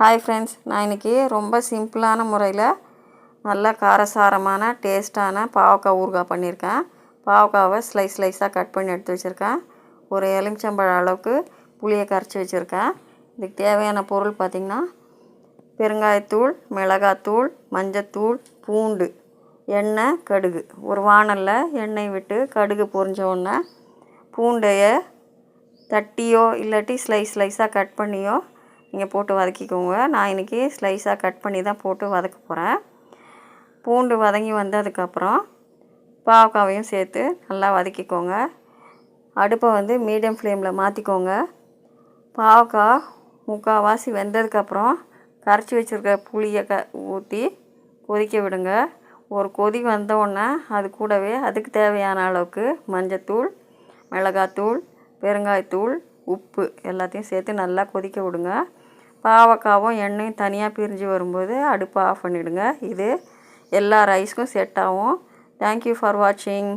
Hi friends நான் இன்றைக்கி ரொம்ப சிம்பிளான முறையில் நல்ல காரசாரமான டேஸ்ட்டான பாவக்காய் ஊறுகாய் பண்ணியிருக்கேன். பாவக்காவை ஸ்லைஸ் ஸ்லைஸாக கட் பண்ணி எடுத்து வச்சுருக்கேன். ஒரு எலுமிச்சம்பழம் அளவுக்கு புளியை கரைச்சி வச்சுருக்கேன். இதுக்கு தேவையான பொருள் பார்த்திங்கன்னா பெருங்காயத்தூள் மிளகாத்தூள் மஞ்சத்தூள் பூண்டு எண்ணெய் கடுகு. ஒரு வாணலில் எண்ணெய் விட்டு கடுகு பொரிஞ்ச பூண்டையை தட்டியோ இல்லாட்டி ஸ்லைஸ் ஸ்லைஸாக கட் பண்ணியோ நீங்கள் போட்டு வதக்கிக்கோங்க. நான் இன்றைக்கி ஸ்லைஸாக கட் பண்ணி தான் போட்டு வதக்க போகிறேன் பூண்டு வதங்கி வந்ததுக்கப்புறம் பாவக்காவையும் சேர்த்து நல்லா வதக்கிக்கோங்க. அடுப்பை வந்து மீடியம் ஃப்ளேமில் மாற்றிக்கோங்க பாவக்காய் முக்கால்வாசி வெந்ததுக்கப்புறம் கரைச்சி வச்சுருக்க புளியை க ஊற்றி கொதிக்க விடுங்க. ஒரு கொதி வந்தோடனே அது கூடவே அதுக்கு தேவையான அளவுக்கு மஞ்சத்தூள் மிளகாத்தூள் பெருங்காயத்தூள் உப்பு எல்லாத்தையும் சேர்த்து நல்லா கொதிக்க விடுங்க. பாவக்காவும் எண்ணெயும் தனியாக பிரிஞ்சு வரும்போது அடுப்பை ஆஃப் பண்ணிவிடுங்க இது எல்லா ரைஸ்க்கும் செட் ஆகும். தேங்க்யூ ஃபார் வாட்சிங்